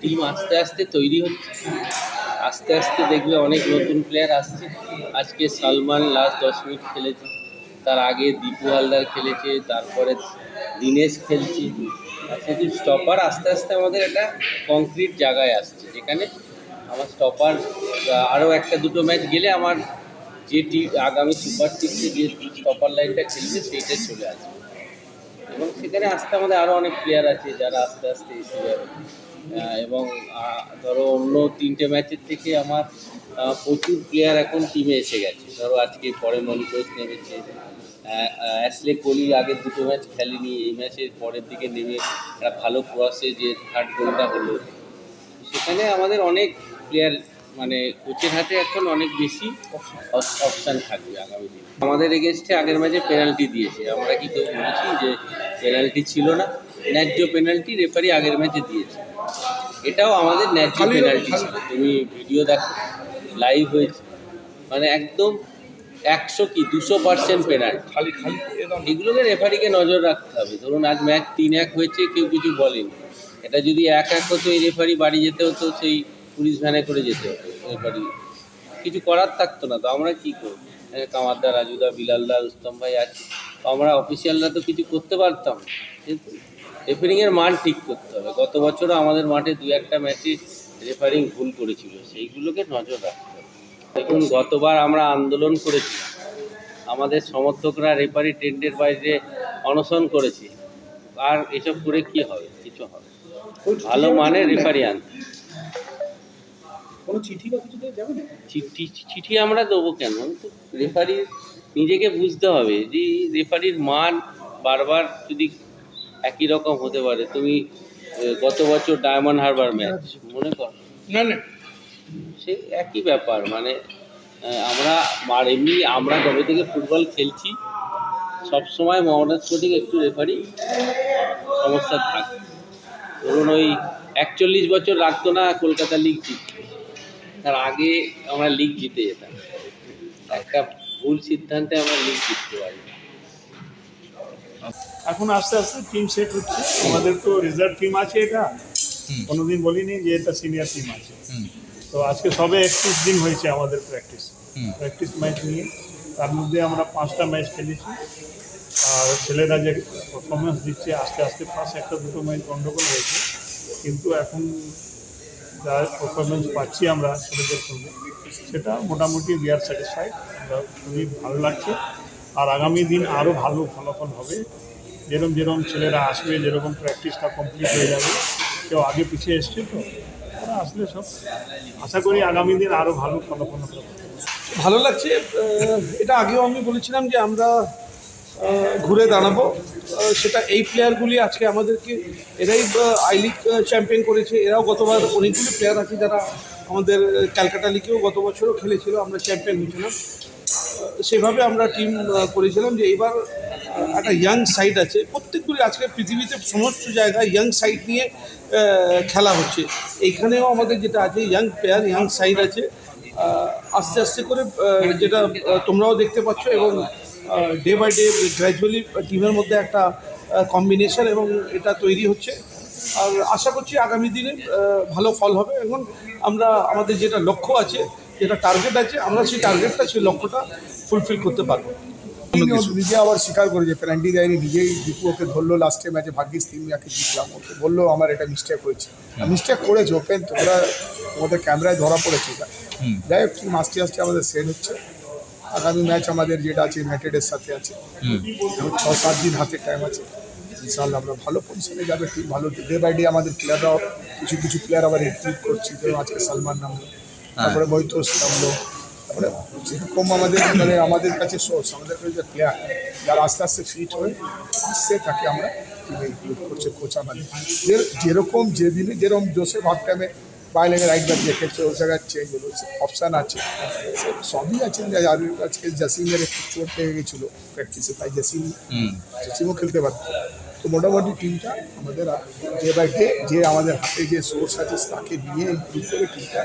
Team আস্তে আস্তে তৈরি হচ্ছে। আস্তে আস্তে দেখবে অনেক নতুন প্লেয়ার আসছে। আজকে সালমান লাস্ট দশ মিনিট খেলেছে। তার আগে দীপু হালদার খেলেছে, তারপরে দিনেশ খেলছে। যে স্টপার আস্তে আস্তে আমাদের একটা কংক্রিট জায়গায় আসছে। যেখানে আমার স্টপার আরও একটা দুটো ম্যাচ গেলে আমার যে টি আগামী সুপার সিক্সে যে স্টপার লাইনটা খেলবে, সেইটা চলে আসবে। এবং সেখানে আসতে আমাদের আরও অনেক প্লেয়ার আছে যারা আস্তে আস্তে এসে যাবে। এবং ধরো অন্য তিনটে ম্যাচের থেকে আমার প্রচুর প্লেয়ার এখন টিমে এসে গেছে। ধরো আজকে পরে মনিকোষ নেমেছে। অ্যাসলে কোহলি আগের দুটো ম্যাচ খেলেনি, এই ম্যাচের পরের দিকে নেমে একটা ভালো ক্রসে যে থার্ড গোলটা হলো। সেখানে আমাদের অনেক প্লেয়ার মানে কোচের হাতে এখন অনেক বেশি অপশান থাকবে আগামী দিনে। আমাদের এগেনস্টে আগের ম্যাচে পেনাল্টি দিয়েছে। আমরা কি কেউ বলেছি যে পেনাল্টি ছিল না ন্যায্য পেনাল্টি রেফারি আগের ম্যাচে দিয়েছে। এটাও আমাদের ন্যায্য পেনাল্টি ছিল। তুমি ভিডিও দেখো লাইভ হয়েছে। মানে একদম একশো কি দুশো পার্সেন্ট পেনাল্টি খালি খালি এগুলোকে রেফারিকে নজর রাখতে হবে। ধরুন আজ ম্যাচ তিন এক হয়েছে কেউ কিছু বলেনি। এটা যদি এক এক হতো এই রেফারি বাড়ি যেতে হতো সেই পুলিশ ভ্যানে করে যেতে হতো রেফারি কিছু করার থাকতো না তো আমরা কী করব? কামারদা রাজুদা বিলালদা রুস্তম ভাই আছে। আমরা অফিসিয়ালরা তো কিছু করতে পারতাম কিন্তু রেফারিংয়ের মান ঠিক করতে হবে। গত বছরও আমাদের মাঠে দু একটা ম্যাচে রেফারিং ভুল করেছিল। সেইগুলোকে নজর রাখতে হবে। দেখুন গতবার আমরা আন্দোলন করেছিলাম আমাদের সমর্থকরা রেফারি টেন্ডের বাইরে অনশন করেছে। আর এসব করে কি হবে? কিছু হবে ভালো মানে রেফারি আনতে। কোনো চিঠি বা কিছু চিঠি চিঠি আমরা দেবো কেন? রেফারি নিজেকে বুঝতে হবে যে রেফারির মান বারবার যদি একই রকম হতে পারে তুমি গত বছর ডায়মন্ড হারবার ম্যাচ মনে কর। না না। সে একই ব্যাপার মানে আমরা আর এমনি আমরা কবে থেকে ফুটবল খেলছি সব সময় মহারাজ স্পোর্টিং একটু রেফারি সমস্যা থাকে। ধরুন ওই একচল্লিশ বছর রাখতো না কলকাতা লিগ জিতত তার আগে আমরা লিগ জিতে যেতাম। একটা ভুল সিদ্ধান্তে আমরা লিগ জিততে পারি। এখন আস্তে আস্তে টিম সেট হচ্ছে। আমাদের তো রিজার্ভ টিম আছে এটা। কোনোদিন বলিনি যে এটা সিনিয়র টিম আছে। তো আজকে সবে একত্রিশ দিন হয়েছে আমাদের প্র্যাকটিস প্র্যাকটিস ম্যাচ নিয়ে। তার মধ্যে আমরা পাঁচটা ম্যাচ খেলেছি। আর ছেলেরা যে পারফরমেন্স দিচ্ছে আস্তে আস্তে ফার্স্ট একটা দুটো ম্যাচ গন্ডগোল হয়েছে। কিন্তু এখন যা পারফরমেন্স পাচ্ছি আমরা ছেলেদের সঙ্গে সেটা মোটামুটি উই আর স্যাটিসফাইড আমরা খুবই ভালো লাগছে। আর আগামী দিন আরও ভালো ফলাফল হবে। যেরকম যেরকম ছেলেরা আসবে, যেরকম প্র্যাকটিসটা কমপ্লিট হয়ে যাবে। কেউ আগে পিছিয়ে এসছে তো ওরা আসলে সব আশা করি আগামী দিন আরও ভালো ফলাফল হবে। ভালো লাগছে। এটা আগেও আমি বলেছিলাম যে আমরা ঘুরে দাঁড়াবো। সেটা এই প্লেয়ারগুলি আজকে আমাদেরকে, এরাই আই লিগ চ্যাম্পিয়ন করেছে। এরাও গতবার অনেকগুলি প্লেয়ার আছে যারা আমাদের ক্যালকাটা লিগেও গত বছরও খেলেছিল, আমরা চ্যাম্পিয়ন হয়েছিলাম। সেভাবে আমরা টিম করেছিলাম যে এবার একটা ইয়াং সাইড আছে। প্রত্যেকগুলি আজকে পৃথিবীতে সমস্ত জায়গায় ইয়াং সাইড নিয়ে খেলা হচ্ছে। এইখানেও আমাদের যেটা আছে ইয়াং প্লেয়ার ইয়াং সাইড আছে। আস্তে আস্তে করে যেটা তোমরাও দেখতে পাচ্ছ এবং ডে বাই ডে গ্র্যাজুয়ালি টিমের মধ্যে একটা কম্বিনেশন এবং এটা তৈরি হচ্ছে। আর আশা করছি আগামী দিনে ভালো ফল হবে এবং আমরা আমাদের যেটা লক্ষ্য আছে যেটা টার্গেট আছে আমরা সেই টার্গেটটা সেই লক্ষ্যটা ফুলফিল করতে পারব। নিজে আবার স্বীকার করেছে পেনাল্টি দেয়নি নিজেই দীপু ওকে ধরলো লাস্টে ম্যাচে ভাগ্যিস তিন ম্যাচে জিতলাম ওকে বলল আমার এটা মিস্টেক হয়েছে। মিস্টেক করেছে ওপেন তোমরা তোমাদের ক্যামেরায় ধরা পড়েছে। এটা যাই হোক টিম আস্তে আস্তে আমাদের সেট হচ্ছে। আগামী ম্যাচ আমাদের যেটা আছে ইউনাইটেডের সাথে আছে। ছ সাত দিন হাতে টাইম আছে। ইনশাল্লাহ আমরা ভালো পজিশনে যাবে টিম ভালো। ডে বাই ডে আমাদের প্লেয়াররাও কিছু কিছু প্লেয়ার আবার ইমপ্রুভ করছি। যেমন আজকে সালমান নামলো তারপরে বৈতোষ নামলো। তারপরে যেরকম আমাদের মানে আমাদের কাছে সোর্স আমাদের কাছে যে প্লেয়ার যারা আস্তে আস্তে ফিট হয়ে আসছে তাকে আমরা টিমে ইনক্লুড করছে কোচ আমাদের। যেরকম যেদিনে যেরকম জোসে ভাগ টাইমে বাইরে রাইট ব্যাক দেখেছে ওই জায়গায় চেঞ্জ হলো অপশান আছে। সবই আছে আরবির আর আজকে জাসিমের একটু চোট লেগে গেছিল প্র্যাকটিসে তাই জাসিম জাসিমও খেলতে পারতো। তো মোটামুটি টিমটা আমাদের ডে বাই ডে যে আমাদের হাতে যে সোর্স আছে তাকে নিয়ে ইম্প্রুভ করে টিমটা